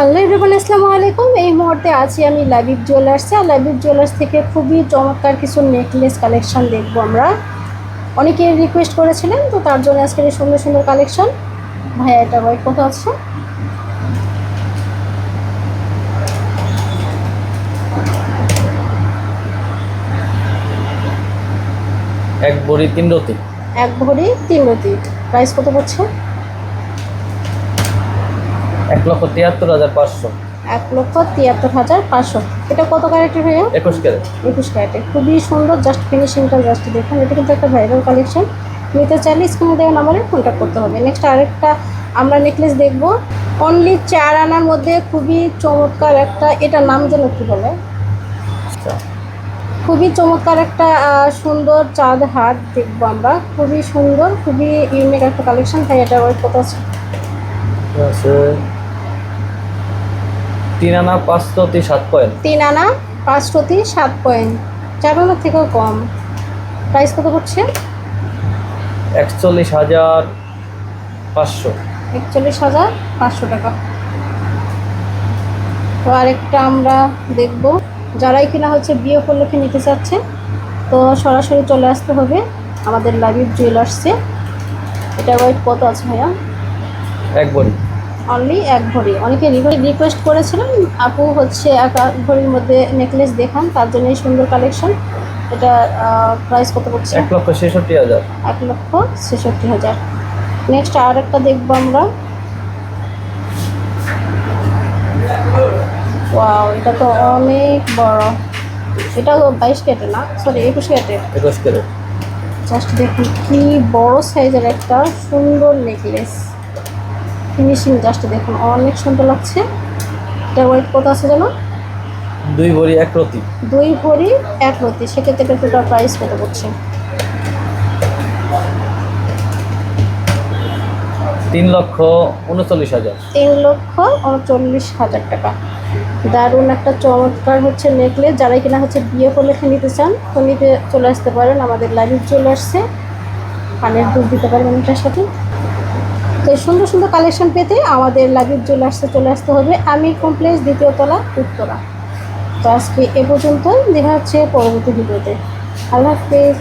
Hello everyone আসসালামু আলাইকুম। এই মুহূর্তে আছি আমি লাবিব জুয়েলার্সে আর লাবিব জুয়েলার্স থেকে খুবই চমৎকার কিছু নেকলেস কালেকশন দেখব আমরা। অনেকে রিকোয়েস্ট করেছিলেন তো তার জন্য আজকের এই সুন্দর সুন্দর কালেকশন ভাইয়া এটা ভাই কোথাও আছে? এক বড়ি তিন রতি। এক ভরি তিন রতি। প্রাইস কত পড়ছে এক লক্ষ তিয়াত্তর হাজার পাঁচশো। এক লক্ষ তিয়াত্তর হাজার পাঁচশো। এটা কত ক্যারেক্টার ভাইয়া? একুশ ক্যারেট। একুশ ক্যারেটে খুবই সুন্দর জাস্ট ফিনিশিংটা জাস্ট দেখুন। এটা কিন্তু একটা ভাইরাল কালেকশন নিতে চাইলে স্ক্রিনে দেওয়া নাম্বারে কন্ট্যাক্ট করতে হবে। নেক্সট আরেকটা আমরা নেকলেস দেখব। অনলি চার আনার মধ্যে খুবই চমৎকার একটা এটা নাম যেন কী বলে? আচ্ছা। খুবই চমৎকার একটা সুন্দর চাঁদ হাট দেখব আমরা। খুবই সুন্দর খুবই ইউনিক একটা কালেকশন তাই এটা কত আছে। তিন আনা পাঁচ রতি সাত পয়েন্ট। তিন আনা পাঁচ প্রতি সাত পয়েন্ট। চার আনার থেকেও কম। প্রাইস কত করছে একচল্লিশ হাজার পাঁচশো। একচল্লিশ হাজার পাঁচশো টাকা। তো আরেকটা আমরা দেখব। যারাই কিনা হচ্ছে বিয়ে উপলক্ষে নিতে চাচ্ছে তো সরাসরি চলে আসতে হবে। আমাদের লাবিব জুয়েলার্সে এটা ওয়েট কত আছে ভাইয়া? এক বড়ি। অনলি এক ভরি অনেকে রিকোয়েস্ট করেছিলেন আপু হচ্ছে এক ভরির মধ্যে নেকলেস দেখান তার জন্য এই সুন্দর কালেকশন। এটা প্রাইস কত পড়ছে? এক লক্ষ ছেষট্টি হাজার। এক লক্ষ ছেষট্টি হাজার। নেক্সট আর একটা দেখব আমরা। ওয়াও এটা তো অনেক বড়। এটা বাইশ কেটে না? সরি একুশ কেটে একুশ ক্যারেট। জাস্ট দেখুন কি বড় সাইজের একটা সুন্দর নেকলেস। ফিনিশিং জাস্ট দেখুন অনেক সুন্দর লাগছে। এটা ওয়েট কত আছে যেন দুই ভরি এক রতি। দুই ভরি এক রতি সেক্ষেত্রে এটা টোটাল প্রাইস কত পড়ছে? তিন লক্ষ উনচল্লিশ হাজার। তিন লক্ষ উনচল্লিশ হাজার টাকা। দারুণ একটা চমৎকার হচ্ছে নেকলেস। যারাই কিনা হচ্ছে বিয়ে উপলক্ষে নিতে চান তো নিতে চলে আসতে পারেন। আমাদের লাইভ চলে আসছে। কানের দুধ দিতে পারবেন এটার সাথে। তো সুন্দর সুন্দর কালেকশন পেতে আমাদের লাগেজ চলে আসতে চলে আসতে হবে আমি কমপ্লেক্স দ্বিতীয় তলা, উত্তরা। তো আজকে এ পর্যন্ত দেখা হচ্ছে পরবর্তী ভিডিওতে। আল্লাহ হাফেজ।